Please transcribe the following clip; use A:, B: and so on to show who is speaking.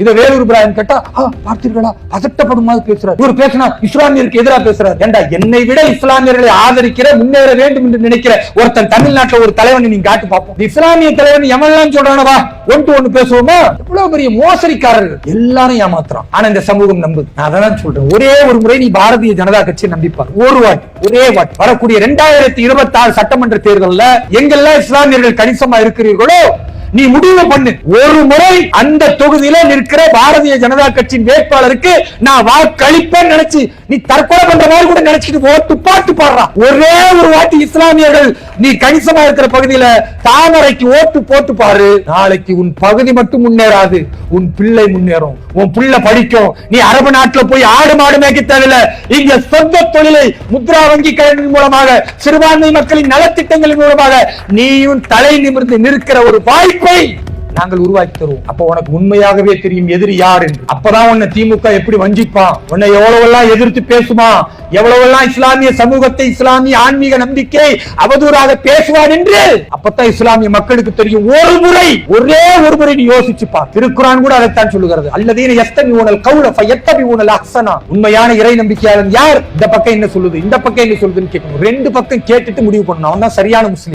A: இதை வேலூர் பிராயன் கேட்டா பார்த்தீர்களா? பதட்டப்படும் மாதிரி பேசுறார். இவர் பேசினா இஸ்லாமியருக்கு எதிராக பேசுறார். ஏண்டா என்னை விட இஸ்லாமியர்களை ஆதரிக்கிற முன்னேற வேண்டும் என்று நினைக்கிற ஒருத்தன் தமிழ்நாட்டுல ஒரு தலைவனை நீங்க காட்டு பார்ப்போம். இஸ்லாமிய தலைவன் எவன்லாம் சொல்றானவா? ஒன் டு ஒன்னு பேசுவோமா? இவ்வளவு பெரிய மோசடிக்காரர்கள். எல்லாரும் ஏமாத்துறான். ஆனா இந்த சமூகம் நம்புது. நான் அதான் சொல்றேன். ஒரே ஒரு முறை நீ பாரதிய ஜனதா கட்சியை நம்பிப்பார். ஒரு வாட் ஒரே வாட் வரக்கூடிய இரண்டாயிரத்தி இருபத்தி ஆறு சட்டமன்ற தேர்தலில் எங்கெல்லாம் இஸ்லாமியர்கள் கணிசமா இருக்கிறீர்களோ நீ முடிவு பண்ணு. ஒரு முறை அந்த தொகுதியில நிற்கிற பாரதிய ஜனதா கட்சியின் வேட்பாளருக்கு நான் வாக்களிப்பேன் நினைச்சு நீ தற்கொலை பண்ற மாதிரி கூட நினைச்சிட்டு போ பாட்டு பாடுறா. ஒரே ஒரு வாட்டி இஸ்லாமியர்கள் நீ கணிசமா இருக்கிற பகுதியில தாமரைக்கு ஓட்டு போட்டு பாரு. நாளைக்கு உன் பகுதி மட்டும் முன்னேறாது. உன் பிள்ளை முன்னேறும். உன் பிள்ளை படிக்கும். நீ அரபு நாட்டுல போய் ஆடு மாடு மேய்க்க தேவையில்ல. இங்க சொந்த தொழிலை முத்ரா வங்கி கடன் மூலமாக சிறுபான்மை மக்களின் நலத்திட்டங்களின் மூலமாக நீயும் தலை நிமிர்ந்து நிற்கிற ஒரு வாய்ப்பை நாங்கள் உருவாக்கி தருவோம். அப்ப உனக்கு உண்மையாகவே தெரியும் எதிரி யார் என்று. அப்பதான் உன்னை திமுக எப்படி வஞ்சிப்பான்? உன்னை எவ்வளவெல்லாம் எதிர்த்து பேசுமா? எவ்வளவெல்லாம் இஸ்லாமிய சமூகத்தை இஸ்லாமிய ஆன்மீக நம்பிக்கை அவதூறாக பேசுவான் என்று. அப்பதான் இஸ்லாமிய மக்களுக்கு தெரியும். ஒரு முறை ஒரே ஒரு முறை நீ யோசிச்சுப்பா திருக்குறான் கூட அதைத்தான் சொல்லுகிறது. அல்லதீன எஸ்தமி ஊனல் கவுல எத்தமி ஊனல் அக்சனா உண்மையான இறை நம்பிக்கையாளன் யார்? இந்த பக்கம் என்ன சொல்லுது? இந்த பக்கம் என்ன சொல்லுதுன்னு கேட்கணும் ரெண்டு பக்கம் கேட்டுட்டு முடிவு பண்ணணும். அவன் தான் சரியான முஸ்லீம்.